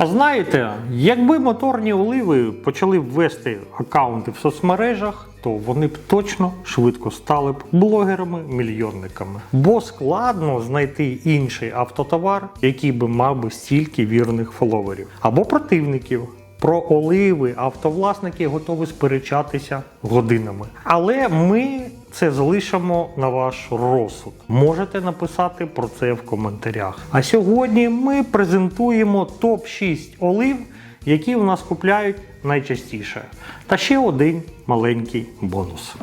А знаєте, якби моторні оливи почали ввести аккаунти в соцмережах, то вони б точно швидко стали б блогерами-мільйонниками. Бо складно знайти інший автотовар, який би мав би стільки вірних фоловерів або противників. Про оливи автовласники готові сперечатися годинами. Але ми це залишимо на ваш розсуд. Можете написати про це в коментарях. А сьогодні ми презентуємо топ-6 олив, які у нас купляють найчастіше. Та ще один маленький бонус.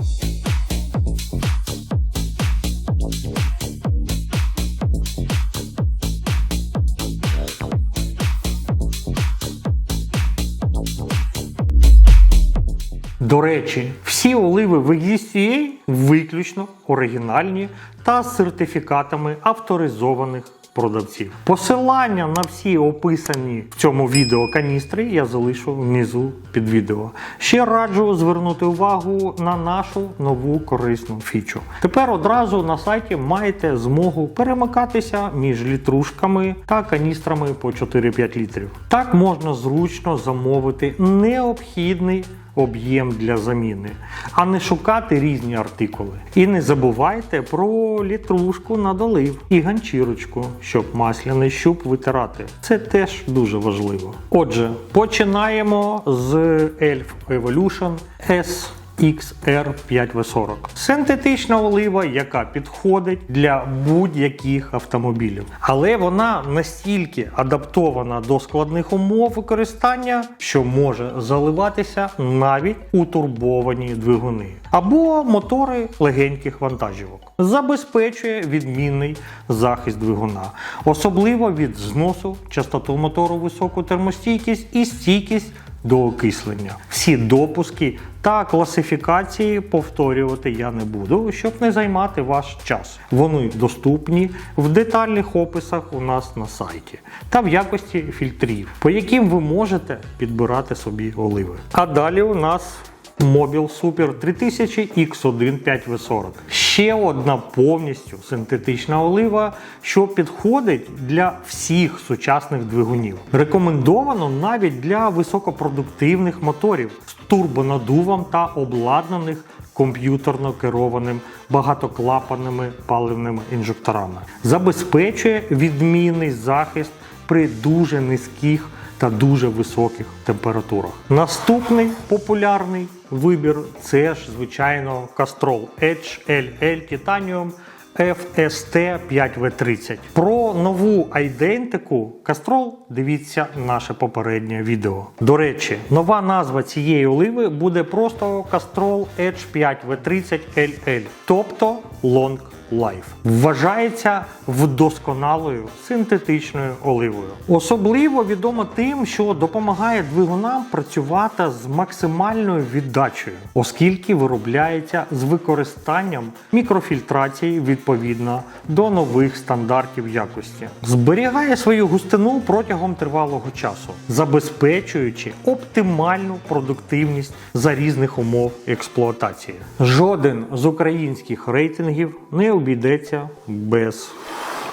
До речі, всі оливи в ESCA виключно оригінальні та з сертифікатами авторизованих продавців. Посилання на всі описані в цьому відео каністри я залишу внизу під відео. Ще раджу звернути увагу на нашу нову корисну фічу. Тепер одразу на сайті маєте змогу перемикатися між літрушками та каністрами по 4-5 літрів. Так можна зручно замовити необхідний об'єм для заміни, а не шукати різні артикули. І не забувайте про літрушку на долив і ганчірочку, щоб масляний щуп витирати. Це теж дуже важливо. Отже, починаємо з Elf Evolution S. XR5V40. Синтетична олива, яка підходить для будь-яких автомобілів. Але вона настільки адаптована до складних умов використання, що може заливатися навіть у турбовані двигуни або мотори легеньких вантажівок. Забезпечує відмінний захист двигуна, особливо від зносу, частоту мотору, високу термостійкість і стійкість до окислення. Всі допуски та класифікації повторювати я не буду, щоб не займати ваш час. Вони доступні в детальних описах у нас на сайті та в якості фільтрів, по яким ви можете підбирати собі оливи. А далі у нас Mobil Super 3000 X1 5V40. Ще одна повністю синтетична олива, що підходить для всіх сучасних двигунів. Рекомендовано навіть для високопродуктивних моторів з турбонадувом та обладнаних комп'ютерно керованим багатоклапанними паливними інжекторами. Забезпечує відмінний захист при дуже низьких та дуже високих температурах. Наступний популярний вибір це ж, звичайно, Castrol Edge LL Titanium FST 5V30. Про нову айдентику Castrol дивіться наше попереднє відео. До речі, нова назва цієї оливи буде просто Castrol Edge 5V30 LL, тобто Long Life. Вважається вдосконалою синтетичною оливою. Особливо відомо тим, що допомагає двигунам працювати з максимальною віддачею, оскільки виробляється з використанням мікрофільтрації відповідно до нових стандартів якості. Зберігає свою густину протягом тривалого часу, забезпечуючи оптимальну продуктивність за різних умов експлуатації. Жоден з українських рейтингів не обійдеться без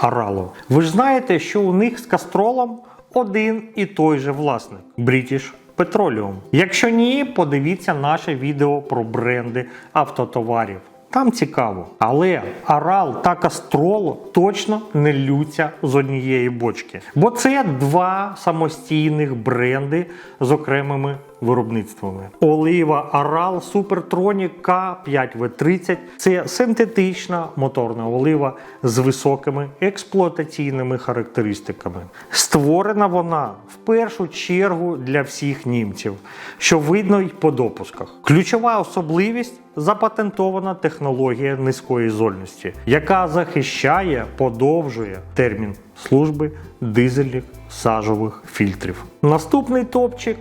Аралу. Ви ж знаєте, що у них з кастролом один і той же власник British Petroleum. Якщо ні, подивіться наше відео про бренди автотоварів. Там цікаво. Але Арал та Кастроло точно не лються з однієї бочки. Бо це два самостійних бренди з окремими виробництвами. Олива Арал Supertronic K5V30 це синтетична моторна олива з високими експлуатаційними характеристиками. Створена вона в першу чергу для всіх німців, що видно й по допусках. Ключова особливість запатентована технологія низької зольності, яка захищає, подовжує термін служби дизельних сажових фільтрів. Наступний топчик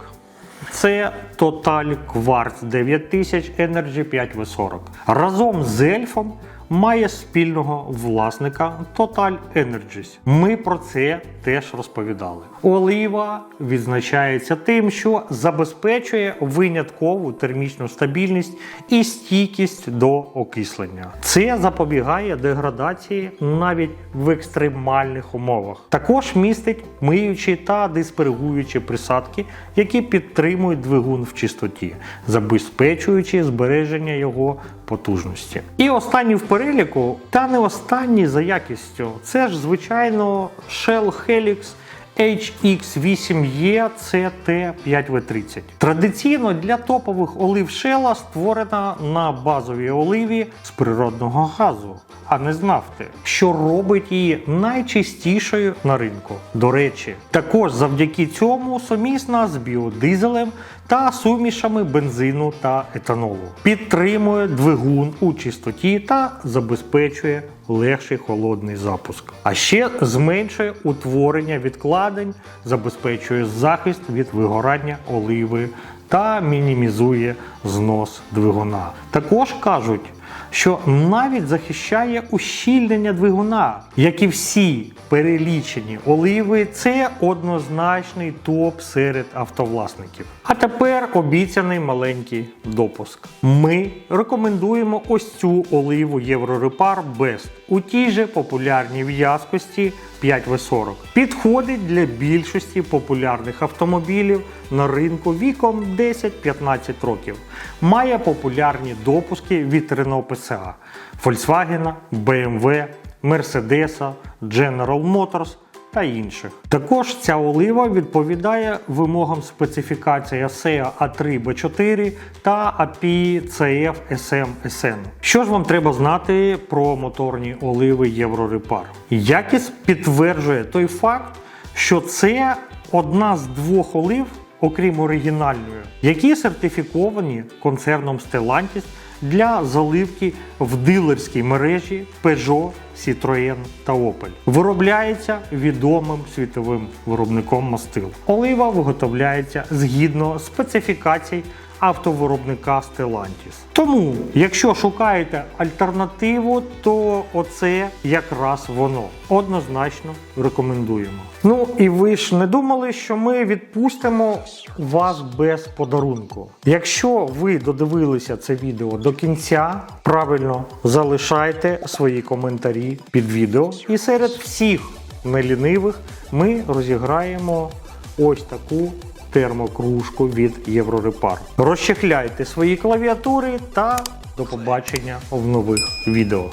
це Total Quartz 9000 Energy 5V40. Разом з ельфом має спільного власника Total Energies. Ми про це теж розповідали. Олива відзначається тим, що забезпечує виняткову термічну стабільність і стійкість до окислення. Це запобігає деградації навіть в екстремальних умовах. Також містить миючі та диспергуючі присадки, які підтримують двигун в чистоті, забезпечуючи збереження його потужності. І останній в переліку, та не останній за якістю, це ж звичайно Shell Helix HX8E CT5V30. Традиційно для топових олив Shell створена на базовій оливі з природного газу, а не з нафти, що робить її найчистішою на ринку. До речі, також завдяки цьому сумісна з біодизелем та сумішами бензину та етанолу. Підтримує двигун у чистоті та забезпечує легший холодний запуск. А ще зменшує утворення відкладень, забезпечує захист від вигорання оливи та мінімізує знос двигуна. Також кажуть, що навіть захищає ущільнення двигуна, як і всі перелічені оливи, це однозначний топ серед автовласників. А тепер обіцяний маленький допуск. Ми рекомендуємо ось цю оливу Єврорепар Best у тій же популярній в'язкості 5В40. Підходить для більшості популярних автомобілів на ринку віком 10-15 років. Має популярні допуски від Renault PSA, Volkswagen, BMW, Mercedes, General Motors та інших. Також ця олива відповідає вимогам специфікації ASEA A3B4 та API CF SM SN. Що ж вам треба знати про моторні оливи Єврорепар? Якість підтверджує той факт, що це одна з двох олив, окрім оригінальної, які сертифіковані концерном Stellantis для заливки в дилерській мережі Peugeot, Citroën та Opel. Виробляється відомим світовим виробником мастил. Олива виготовляється згідно специфікацій автовиробника Stellantis. Тому, якщо шукаєте альтернативу, то оце якраз воно. Однозначно рекомендуємо. Ну і ви ж не думали, що ми відпустимо вас без подарунку. Якщо ви додивилися це відео до кінця, правильно залишайте свої коментарі під відео. І серед всіх нелінивих ми розіграємо ось таку термокружку від Єврорепар. Розчехляйте свої клавіатури та до побачення в нових відео.